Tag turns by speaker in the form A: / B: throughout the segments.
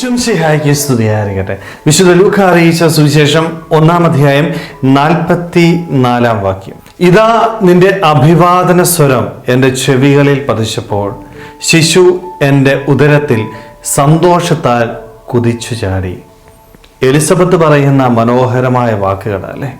A: ഈശും സിഹായിക്ക് സ്തുതിയായിരിക്കട്ടെ വിശുദ്ധ ലൂക്ക അറിയിച്ച സുവിശേഷം ഒന്നാം അധ്യായം നാൽപ്പത്തി നാലാം വാക്യം. ഇതാ നിന്റെ അഭിവാദന സ്വരം എന്റെ ചെവികളിൽ പതിച്ചപ്പോൾ ശിശു എന്റെ ഉദരത്തിൽ സന്തോഷത്താൽ കുതിച്ചു ചാടി എലിസബത്ത് പറയുന്ന മനോഹരമായ വാക്കുകൾ അല്ലേ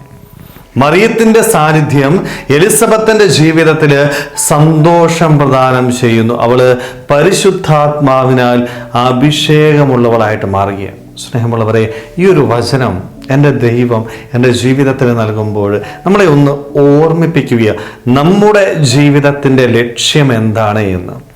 A: മറിയത്തിന്റെ സാന്നിധ്യം എലിസബത്തിന്റെ ജീവിതത്തിൽ സന്തോഷം പ്രദാനം ചെയ്യുന്നു. അവൾ പരിശുദ്ധാത്മാവിനാൽ അഭിഷേകമുള്ളവളായിട്ട് മാറുകയാണ്. സ്നേഹമുള്ളവരെ ഈ ഒരു വചനം എന്റെ ദൈവം എന്റെ ജീവിതത്തിന് നൽകുമ്പോൾ നമ്മളെ ഒന്ന് ഓർമ്മിപ്പിക്കുക. നമ്മുടെ ജീവിതത്തിന്റെ ലക്ഷ്യം എന്താണ് എന്ന്.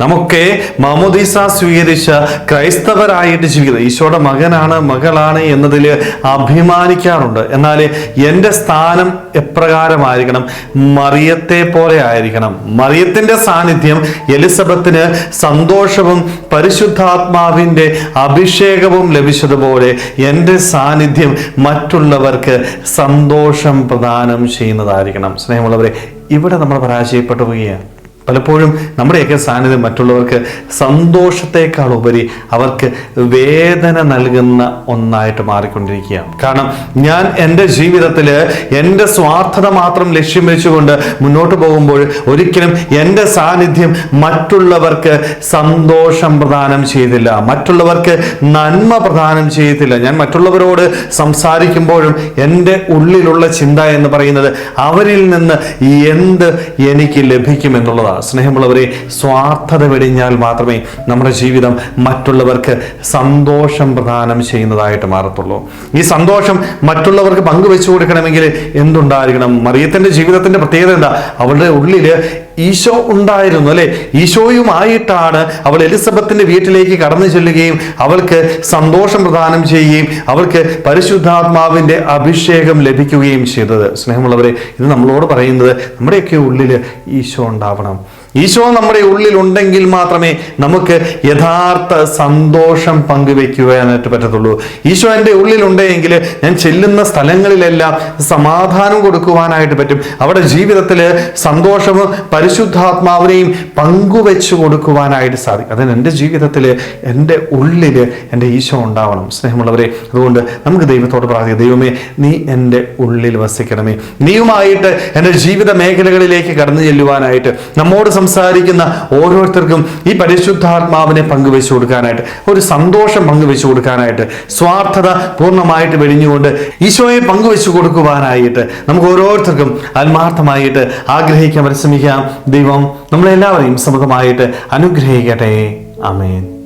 A: നമുക്ക് മമുദീസ സ്വീകരിച്ച ക്രൈസ്തവരായിട്ട് ജീവിക്കുന്നത്. ഈശോയുടെ മകനാണ് മകളാണ് എന്നതിൽ അഭിമാനിക്കാറുണ്ട്. എന്നാൽ എന്റെ സ്ഥാനം എപ്രകാരമായിരിക്കണം? മറിയത്തെ പോലെ ആയിരിക്കണം. മറിയത്തിന്റെ സാന്നിധ്യം എലിസബത്തിന് സന്തോഷവും പരിശുദ്ധാത്മാവിന്റെ അഭിഷേകവും ലഭിച്ചതുപോലെ എന്റെ സാന്നിധ്യം മറ്റുള്ളവർക്ക് സന്തോഷം പ്രദാനം ചെയ്യുന്നതായിരിക്കണം. സ്നേഹമുള്ളവരെ ഇവിടെ നമ്മൾ പരാജയപ്പെട്ടു പോവുകയാണ് പലപ്പോഴും നമ്മുടെയൊക്കെ സാന്നിധ്യം മറ്റുള്ളവർക്ക് സന്തോഷത്തെക്കാൾ ഉപരി അവർക്ക് വേദന നൽകുന്ന ഒന്നായിട്ട് മാറിക്കൊണ്ടിരിക്കുകയാണ്. കാരണം ഞാൻ എന്റെ ജീവിതത്തിൽ എന്റെ സ്വാർത്ഥത മാത്രം ലക്ഷ്യം വെച്ചുകൊണ്ട് മുന്നോട്ട് പോകുമ്പോൾ ഒരിക്കലും എന്റെ സാന്നിധ്യം മറ്റുള്ളവർക്ക് സന്തോഷം പ്രദാനം ചെയ്തില്ല. മറ്റുള്ളവർക്ക് നന്മ പ്രദാനം ചെയ്തില്ല. ഞാൻ മറ്റുള്ളവരോട് സംസാരിക്കുമ്പോഴും എന്റെ ഉള്ളിലുള്ള ചിന്ത എന്ന് പറയുന്നത് അവരിൽ നിന്ന് എന്ത് എനിക്ക് ലഭിക്കും എന്നുള്ളതാണ് സ്നേഹമുള്ളവരെ സ്വാർത്ഥത വെടിഞ്ഞാൽ മാത്രമേ നമ്മുടെ ജീവിതം മറ്റുള്ളവർക്ക് സന്തോഷം പ്രദാനം ചെയ്യുന്നതായിട്ട് മാറത്തുള്ളൂ. ഈ സന്തോഷം മറ്റുള്ളവർക്ക് പങ്കുവെച്ചു കൊടുക്കണമെങ്കിൽ എന്തുണ്ടായിരിക്കണം? മറിയത്തിന്റെ ജീവിതത്തിന്റെ പ്രത്യേകത എന്താ? അവളുടെ ഉള്ളിൽ ഈശോ ഉണ്ടായിരുന്നു അല്ലെ? ഈശോയുമായിട്ടാണ് അവൾ എലിസബത്തിന്റെ വീട്ടിലേക്ക് കടന്നു ചെല്ലുകയും അവൾക്ക് സന്തോഷം പ്രദാനം ചെയ്യുകയും അവൾക്ക് പരിശുദ്ധാത്മാവിന്റെ അഭിഷേകം ലഭിക്കുകയും ചെയ്തത്. സ്നേഹമുള്ളവരെ ഇത് നമ്മളോട് പറയുന്നത് നമ്മുടെയൊക്കെ ഉള്ളിൽ ഈശോ ഉണ്ടാവണം. ഈശോ നമ്മുടെ ഉള്ളിൽ ഉണ്ടെങ്കിൽ മാത്രമേ നമുക്ക് യഥാർത്ഥ സന്തോഷം പങ്കുവെക്കുവാനായിട്ട് പറ്റത്തുള്ളൂ. ഈശോ എന്റെ ഉള്ളിൽ ഉണ്ടെങ്കിൽ ഞാൻ ചെല്ലുന്ന സ്ഥലങ്ങളിലെല്ലാം സമാധാനം കൊടുക്കുവാനായിട്ട് പറ്റും. അവിടെ ജീവിതത്തിൽ സന്തോഷവും പരിശുദ്ധാത്മാവിനെയും പങ്കുവെച്ചു കൊടുക്കുവാനായിട്ട് സാധിക്കും. അതിന് എന്റെ ജീവിതത്തിൽ എന്റെ ഉള്ളിൽ എന്റെ ഈശോ ഉണ്ടാവണം. സ്നേഹമുള്ളവരെ അതുകൊണ്ട് നമുക്ക് ദൈവത്തോട് പ്രാർത്ഥിക്കാം. ദൈവമേ നീ എന്റെ ഉള്ളിൽ വസിക്കണമേ. നീയുമായിട്ട് എന്റെ ജീവിത മേഖലകളിലേക്ക് കടന്നു ചെല്ലുവാനായിട്ട് നമ്മോട് സംസാരിക്കുന്ന ഓരോരുത്തർക്കും ഈ പരിശുദ്ധാത്മാവിനെ പങ്കുവെച്ചു കൊടുക്കാനായിട്ട് ഒരു സന്തോഷം പങ്കുവെച്ചു കൊടുക്കാനായിട്ട് സ്വാർത്ഥത പൂർണമായിട്ട് വെടിഞ്ഞുകൊണ്ട് ഈശോയെ പങ്കുവെച്ചു കൊടുക്കുവാനായിട്ട് നമുക്ക് ഓരോരുത്തർക്കും ആത്മാർത്ഥമായിട്ട് ആഗ്രഹിക്കാൻ പരിശ്രമിക്കാം. ദൈവം നമ്മളെല്ലാവരെയും സമൃദ്ധമായിട്ട് അനുഗ്രഹിക്കട്ടെ. അമേൻ